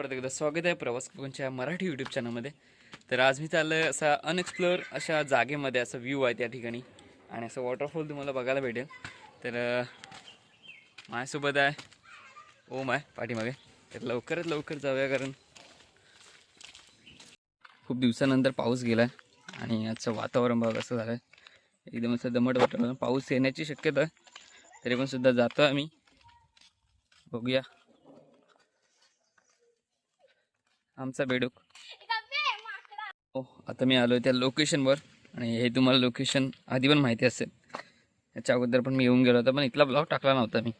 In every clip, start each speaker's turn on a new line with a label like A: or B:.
A: परत एकदा स्वागत आहे प्रवास कोकणच्या मराठी यूट्यूब चॅनलमध्ये तर आज मी चाललं असा अनएक्सप्लोअर अशा जागेमध्ये असा व्ह्यू आहे त्या ठिकाणी. आणि असं वॉटरफॉल तुम्हाला बघायला भेटेल. तर माझ्यासोबत आहे. ओम आहे पाठीमागे. तर लवकरात लवकर जाऊया कारण खूप दिवसानंतर पाऊस गेला आहे आणि आजचं वातावरण बघा असं झालं आहे एकदम असं दमट वातावरण. पाऊस येण्याची शक्यता आहे. तरी पण सुद्धा जातो आम्ही. बघूया. आमचा बेडूक. हो आता मी आलो त्या लोकेशनवर आणि हे तुम्हाला लोकेशन आधी पण माहिती असेल. याच्या अगोदर पण मी येऊन गेलो होतो पण इथला ब्लॉग टाकला नव्हता मी.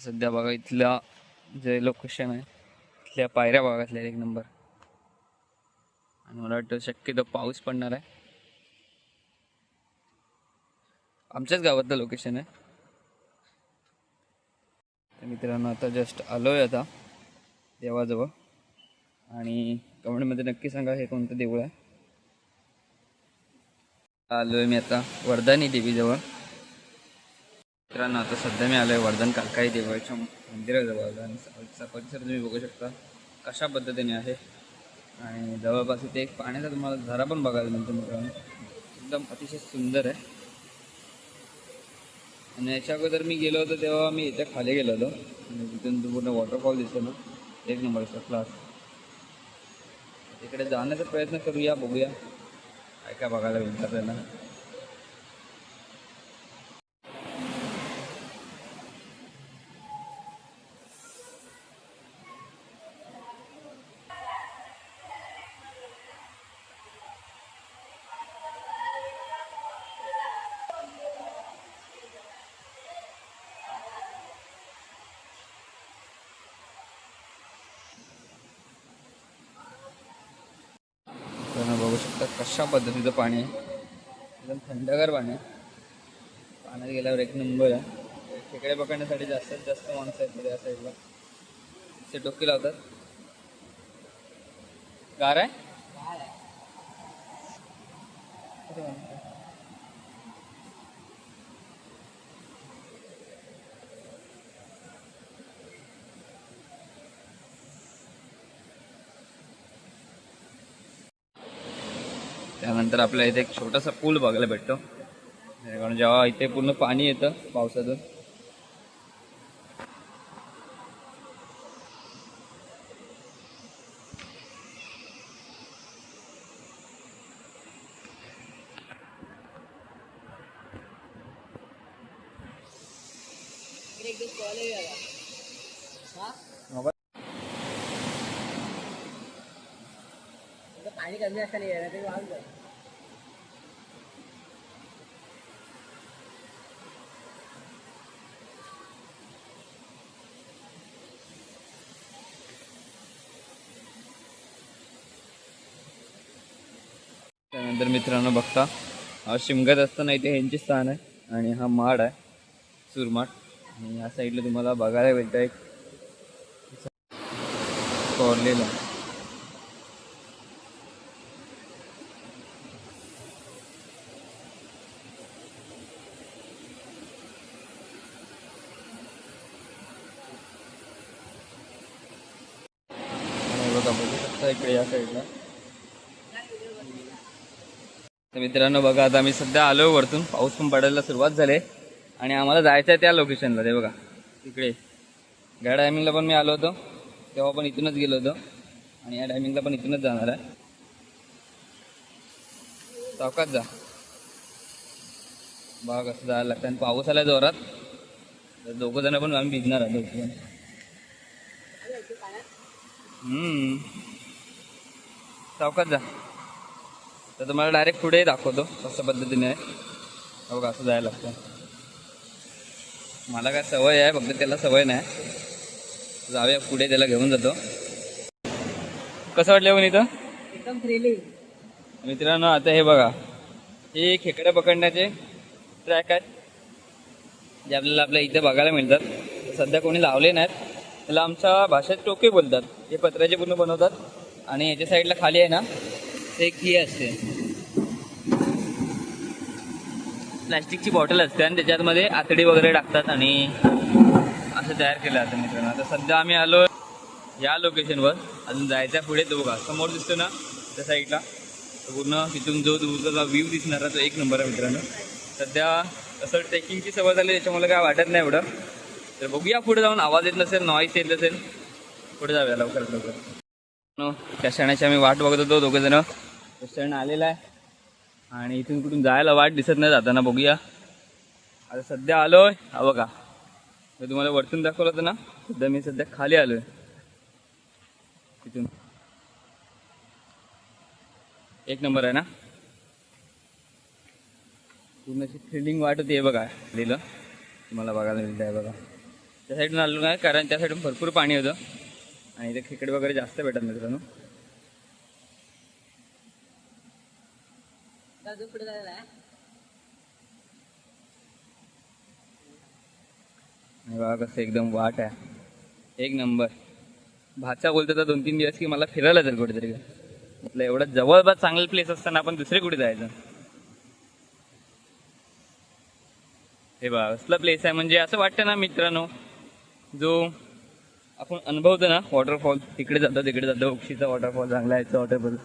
A: सध्या बघा इथला जे लोकेशन आहे इथल्या पायऱ्या भागातल्या एक नंबर आणि मला वाटतं शक्यतो पाऊस पडणार आहे. आमच्याच गावातलं लोकेशन आहे. मित्रांनो आता जस्ट आलो आहे आता देवाजवळ. आणि कमेंटमध्ये नक्की सांगा हे कोणतं देऊळ आहे. आलो आहे मी आता वर्धानी देवीजवळ. मित्रांनो आता सध्या मी आलो आहे वर्धन कालकाई देवाच्या मंदिराजवळ. आणि परिसर तुम्ही बघू शकता कशा पद्धतीने आहे. आणि जवळपास इथे एक पाण्याचा तुम्हाला झरा पण बघायला मिळतो मित्रांनो. एकदम अतिशय सुंदर आहे. आणि याच्या अगोदर मी गेलो होतो तेव्हा मी इथे खाली गेलो होतो. आणि तिथून पूर्ण वॉटरफॉल दिसतो ना. एक नंबरचा क्लास तिकडे जाण्याचा प्रयत्न करूया बघूया. काय काय बघायला भेटतं आपल्याला. शकता कशा पद्धतीचं पाणी आहे? एकदम थंडगार पाणी आहे. पाण्यात गेल्यावर एक नंबर आहे. खेकडे पकडण्यासाठी जास्तीत जास्त माणसं आहेत या साईडला. ते डोकी लावतात. गार आहे? त्यानंतर आपल्या इथे एक छोटासा पूल बघायला भेटतो. कारण जेव्हा इथे पूर्ण पाणी येतं पावसातून. मोबाईल
B: पाणी कमी असताना येणार तरी वाहून जाईल.
A: त्यानंतर मित्रांनो बघता हा शिमगत असताना इथे ह्यांचे स्थान आहे आणि हा माड आहे सुरमाड. आणि ह्या साईडला तुम्हाला बघायला भेटतं एक. कोरलेला. बघू शकता इकडे या साईडला. तर मित्रांनो बघा आता आम्ही सध्या आलो वरतून. पाऊस पण पडायला सुरुवात झाली. आणि आम्हाला जायचं आहे त्या लोकेशनला ते बघा तिकडे या टायमिंगला पण मी आलो होतो. तेव्हा पण इथूनच गेलो होतो. आणि या टायमिंगला पण इथूनच जाणार आहे. चौकात जा. बघा कसं जायला लागतं आणि पाऊस आला जोरात. तर दोघं जण पण आम्ही भिजणार आहे दोघं हम्म. जा. तर तुम्हाला डायरेक्ट पुढे दाखवतो कशा पद्धतीने आहे. हे बघा असं जायला लागतं मला काय सवय आहे फक्त त्याला सवय नाही. जाऊया पुढे त्याला घेऊन जातो. कसं वाटलं पण इथं?
B: एकदम थ्रिलिंग
A: मित्रांनो आता हे बघा. हे खेकडे पकडण्याचे ट्रॅक आहेत. जे आपल्याला आपल्या इथे बघायला मिळतात. सध्या कोणी लावले नाहीत. त्याला आमच्या भाषेत टोके बोलतात. हे पत्र्याचे पूर्ण बनवतात. आणि याच्या साईडला खाली आहे ना ते एक ही असते. प्लॅस्टिकची बॉटल असते आणि त्याच्यामध्ये आतडी वगैरे टाकतात आणि असं तयार केलं आता मित्रांनो. आता सध्या आम्ही आलो या लोकेशनवर अजून जायच्या पुढे दोघा समोर दिसतो ना त्या साईडला. पूर्ण तिथून जो दूरचा व्ह्यू दिसणार तो एक नंबर आहे मित्रांनो. सध्या असं ट्रेकिंगची सवय झाली त्याच्यामुळे काय वाटत नाही एवढं. तर बघूया पुढे जाऊन आवाज येत नसेल नॉईस येत नसेल. पुढे जाऊया लवकरात लवकर. त्या क्षणाची आम्ही वाट बघत होतो दोघं जण. क्षण आलेला आहे. आणि इथून कुठून जायला वाट दिसत नाही जाताना बघूया. आता सध्या आलोय. हा बघा. मी तुम्हाला वरतून दाखवलं होतं ना? सध्या मी सध्या खाली आलोय. तिथून एक नंबर आहे ना? पूर्ण अशी थ्रिलिंग वाट होती हे बघा लिहिलं. तुम्हाला बघायला मिळतं आहे बघा. त्या साईडून आलो नाही कारण त्या साईडून भरपूर पाणी होतं. आणि इथे खेकडे वगैरे जास्त भेटत मित्रांनो. बघा कसं एकदम वाट आहे. एक नंबर. भाचा बोलतो तर दोन तीन दिवस की मला फिरायला जाईल कुठेतरी. म्हटलं एवढं जवळपास चांगलं प्लेस असताना आपण दुसरे कुठे जायचं? हे बघा असला प्लेस आहे. म्हणजे असं वाटतं ना मित्रांनो जो आपण अनुभवतो ना वॉटरफॉल तिकडे जातो तिकडे जातो उक्षीचा वॉटरफॉल चांगला आहे वॉटरफॉल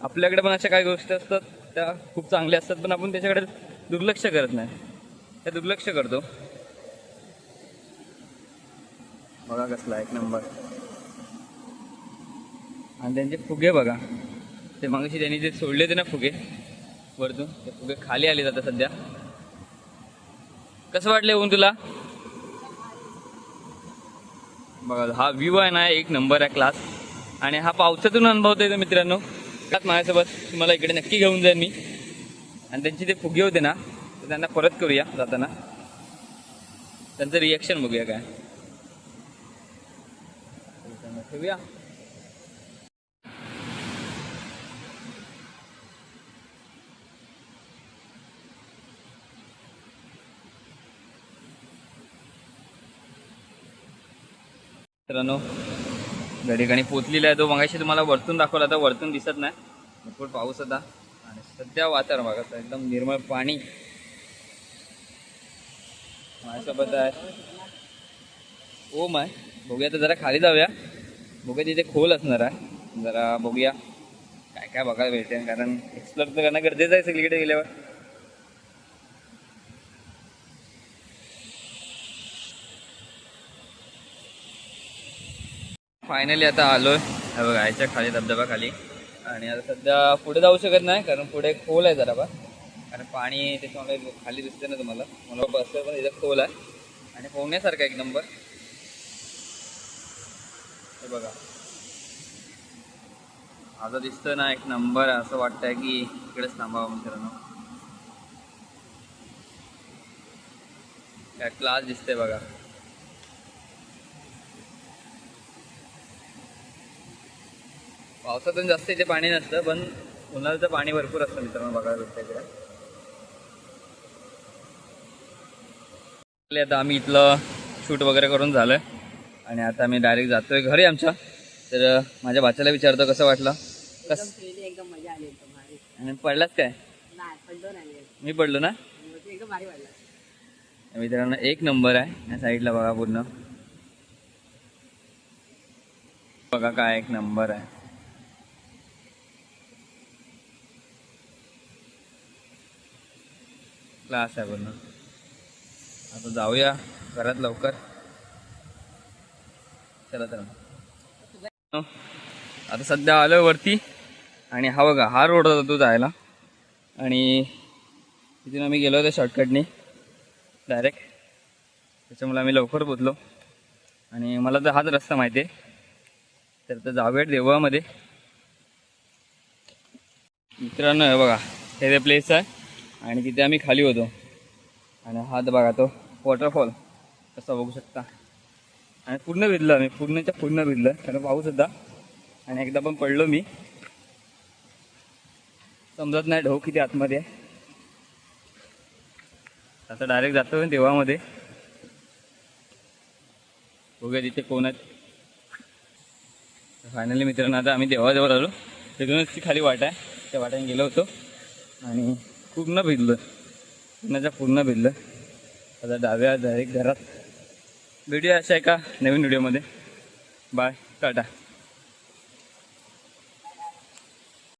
A: आपल्याकडे पण अशा काही गोष्टी असतात त्या खूप चांगल्या असतात पण आपण त्याच्याकडे दुर्लक्ष करत नाही. त्या दुर्लक्ष करतो. बघा कसला एक नंबर. आणि त्यांचे फुगे बघा. ते मागाशी त्यांनी जे सोडले होते ना फुगे वरतून. ते फुगे खाली आले जातात सध्या. कसं वाटलं येऊन तुला? बघा हा व्ह्यू आहे ना एक नंबर आहे क्लास आणि हा पावसातून अनुभवता येतो मित्रांनो. त्यात माझ्यासोबत तुम्हाला इकडे नक्की घेऊन जाईन मी. आणि त्यांचे ते फुगे होते ना ते त्यांना परत करूया जाताना. त्यांचं रिॲक्शन बघूया काय. ठेवूया. मित्रांनो या ठिकाणी पोचलेला आहे तो. मगाशी तुम्हाला वरतून दाखवला आता वरतून दिसत नाही. भरपूर पाऊस होता. आणि सध्या वातावरण बघा एकदम निर्मळ पाणी माझ्यासोबत आहे. ओम आहे बघूया तर जरा खाली जाऊया. बघूया तिथे खोल असणार आहे. जरा बघूया. काय काय बघायला भेटेल कारण एक्सप्लोर तर करणं गरजेचं आहे सगळीकडे गेल्यावर. फायनली आता आलोय. आहे बघा याच्या खाली धबधबा खाली आणि आता सध्या पुढे जाऊ शकत नाही कारण पुढे खोल आहे जरा बा. कारण पाणी त्याच्यामुळे खाली दिसते ना तुम्हाला. मला बसलं पण इथं खोल आहे. आणि पोहण्यासारखा एक नंबर हे बघा. आता दिसतं ना एक नंबर असं वाटतंय की इकडेच थांबावं मित्रांनो. काय क्लास दिसते बघा. पावसातून जास्त इथे पाणी नसतं पण उन्हाळ्याचं पाणी भरपूर असतं मित्रांनो बघायला भेटतं इकडे. आता आम्ही इथलं शूट वगैरे करून झालं आणि आता आम्ही डायरेक्ट जातोय घरी आमच्या. तर माझ्या बाच्याला विचारतो कसं वाटलं? कस
B: एकदम मजा आली
A: आणि पडलाच काय? मी. पडलो ना?
B: वाटलं.
A: मित्रांनो एक नंबर आहे. या साईडला बघा पूर्ण. बघा काय एक नंबर आहे. क्लास आहे पूर्ण आता जाऊया घरात लवकर. चला चला आता सध्या आलो वरती आणि हा बघा हा रोड होता तो जायला. आणि तिथून आम्ही गेलो होतो शॉर्टकटनी डायरेक्ट त्याच्यामुळे आम्ही लवकर पोचलो आणि मला तर हाच रस्ता माहिती आहे. तर तर जाऊयात देवळामध्ये. मित्रांनो हे बघा हे ते प्लेस आहे. आणि तिथे आम्ही खाली होतो. आणि हा बघा तो वॉटरफॉल कसा बघू शकता. आणि पूर्ण भिजलं आम्ही. पूर्णच्या पूर्ण भिजलं. कारण पाऊस होता. आणि एकदा पण पडलो मी. समजत नाही ढोक किती आतमध्ये आहे. आता डायरेक्ट जातो देवामध्ये. बघूया तिथे कोण आहेत. फायनली मित्रांनो आता आम्ही देवाजवळ आलो. तिथूनच ती खाली वाट आहे. त्या वाट्याने गेलो होतो. आणि पूर्ण भिजलं पूर्णच्या पूर्ण भिजलं आता डाव्या डायरेक्ट घरात. व्हिडिओ अशा आहे का नवीन व्हिडिओमध्ये. Bye tata.